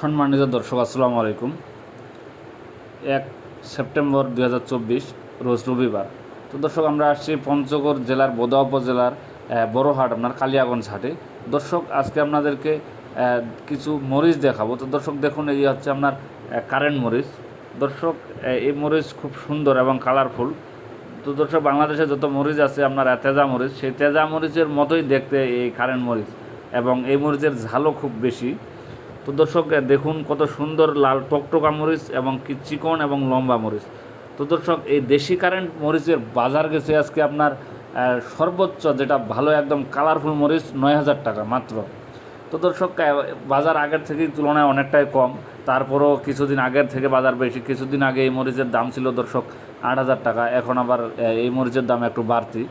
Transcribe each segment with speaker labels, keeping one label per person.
Speaker 1: সম্মানিত দর্শক, আসসালামু আলাইকুম। এক সেপ্টেম্বর দু হাজার চব্বিশ, রোজ রবিবার। তো দর্শক, আমরা আসছি পঞ্চগড় জেলার বোদা উপজেলার বড়হাট, আপনার কালিয়াগঞ্জ হাটে। দর্শক, আজকে আপনাদেরকে কিছু মরিচ দেখাবো। তো দর্শক, দেখুন, এই হচ্ছে আপনার কারেন্ট মরিচ। দর্শক এই মরিচ খুব সুন্দর এবং কালারফুল। তো দর্শক, বাংলাদেশে যত মরিচ আছে, আপনার তেজা মরিচ, সেই তেজা মরিচের মতোই দেখতে এই কারেন্ট মরিচ এবং এই মরিচের ঝালও খুব বেশি। তো দর্শক দেখুন কত সুন্দর লাল টকটকা মরিচ এবং কি চিকন এবং লম্বা মরিচ। তো দর্শক, এই দেশি কারেন্ট মরিচের বাজার গেছে আজকে আপনার সর্বোচ্চ যেটা ভালো একদম কালারফুল মরিচ নয় হাজার টাকা মাত্র। তো দর্শক বাজার আগের থেকেই তুলনায় অনেকটাই কম। তারপরও কিছুদিন আগের থেকে বাজার বেশি। কিছুদিন আগে এই মরিচের দাম ছিল দর্শক আট হাজার টাকা। এখন আবার এই মরিচের দাম একটু বাড়তি।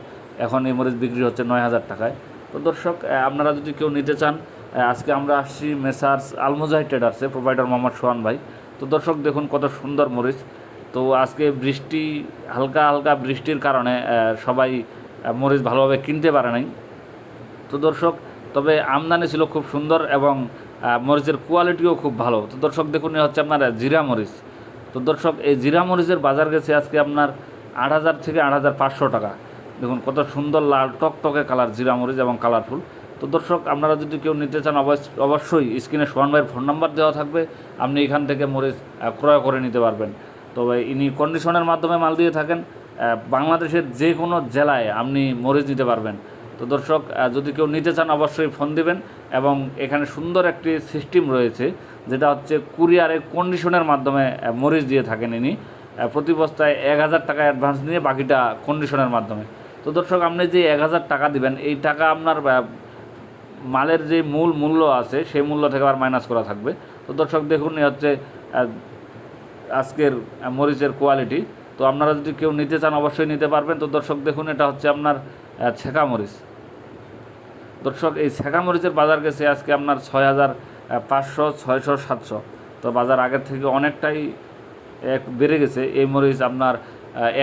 Speaker 1: এখন এই মরিচ বিক্রি হচ্ছে নয় হাজার টাকায়। তো দর্শক আপনারা যদি কেউ নিতে চান আজকে আমরা আসছি মেসার্স আলমোজাই ট্রেডার্সে, প্রোভাইডার মোহাম্মদ সোহান ভাই। তো দর্শক দেখুন কত সুন্দর মরিচ। তো আজকে বৃষ্টি, হালকা হালকা বৃষ্টির কারণে সবাই মরিচ ভালোভাবে কিনতে পারে নাই। তো দর্শক, তবে আমদানি ছিল খুব সুন্দর এবং মরিচের কোয়ালিটিও খুব ভালো। তো দর্শক দেখুন হচ্ছে আপনার জিরা মরিচ। তো দর্শক, এই জিরা মরিচের বাজার গেছে আজকে আপনার আট হাজার থেকে আট হাজার পাঁচশো টাকা। দেখুন কত সুন্দর লাল টকটকে কালার জিরা মরিচ এবং কালারফুল। তো দর্শক, আপনারা যদি কেউ নিতে চান অবশ্য- অবশ্যই স্ক্রিনে সোহান ভাইয়ের ফোন নাম্বার দেওয়া থাকবে। আপনি এখান থেকে মরিচ ক্রয় করে নিতে পারবেন। তবে ইনি কন্ডিশনের মাধ্যমে মাল দিয়ে থাকেন। বাংলাদেশের যে কোনো জেলায় আপনি মরিচ দিতে পারবেন। তো দর্শক যদি কেউ নিতে চান, অবশ্যই ফোন দিবেন এবং এখানে সুন্দর একটি সিস্টেম রয়েছে, যেটা হচ্ছে কুরিয়ারে কন্ডিশনের মাধ্যমে মরিচ দিয়ে থাকেন ইনি। প্রতি বস্তায় এক হাজার টাকা অ্যাডভান্স নিয়ে বাকিটা কন্ডিশনের মাধ্যমে। তো দর্শক, আপনি যে এক হাজার টাকা দিবেন, এই টাকা আপনার মালের যে মূল মূল্য আছে, সেই মূল্য থেকে আবার মাইনাস করা থাকবে। তো দর্শক, দেখুন এ হচ্ছে আজকের মরিচের কোয়ালিটি তো আপনারা যদি কেউ নিতে চান, অবশ্যই নিতে পারবেন। তো দর্শক, দেখুন, এটা হচ্ছে আপনার ছেঁকা মরিচ। দর্শক, এই ছেঁকা মরিচের বাজার গেছে আজকে আপনার ছয় হাজার পাঁচশো, ছয়শো, সাতশো। তো বাজার আগের থেকে অনেকটাই, এক বেড়ে গেছে। এই মরিচ আপনার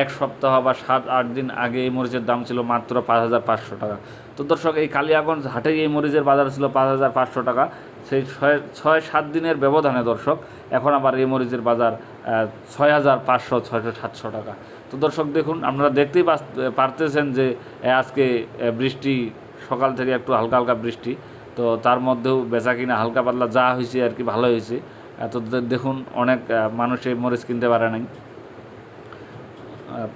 Speaker 1: এক সপ্তাহ বা সাত, আট দিন আগে এই মরিচের দাম ছিল মাত্র পাঁচ হাজার পাঁচশো টাকা। তো দর্শক, এই কালিয়াগঞ্জ হাটে এই মরিচের বাজার ছিল পাঁচ হাজার পাঁচশো টাকা। সেই ছয় ছয়, সাত দিনের ব্যবধানে দর্শক, এখন আবার এই মরিচের বাজার ছয় হাজার পাঁচশো, ছয়শো সাতশো টাকা। তো দর্শক, দেখুন, আপনারা দেখতেই পারতেছেন যে আজকে বৃষ্টি, সকাল থেকে একটু হালকা হালকা বৃষ্টি। তো তার মধ্যেও বেচা কিনা হালকা পাতলা যা হয়েছে আর কি, ভালো হয়েছে। তো দেখুন, অনেক মানুষ এই মরিচ কিনতে পারে নাই।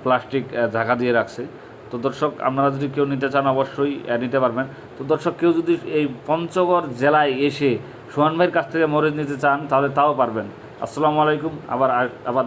Speaker 1: প্লাস্টিক ঝাঁকা দিয়ে রাখছে। তো দর্শক, আপনারা যদি কেউ নিতে চান, অবশ্যই নিতে পারবেন। তো দর্শক, কেউ যদি এই পঞ্চগড় জেলায় এসে সোহান ভাইয়ের কাছ থেকে মরিচ নিতে চান, তাহলে তাও পারবেন। আসসালামু আলাইকুম, আবার আবার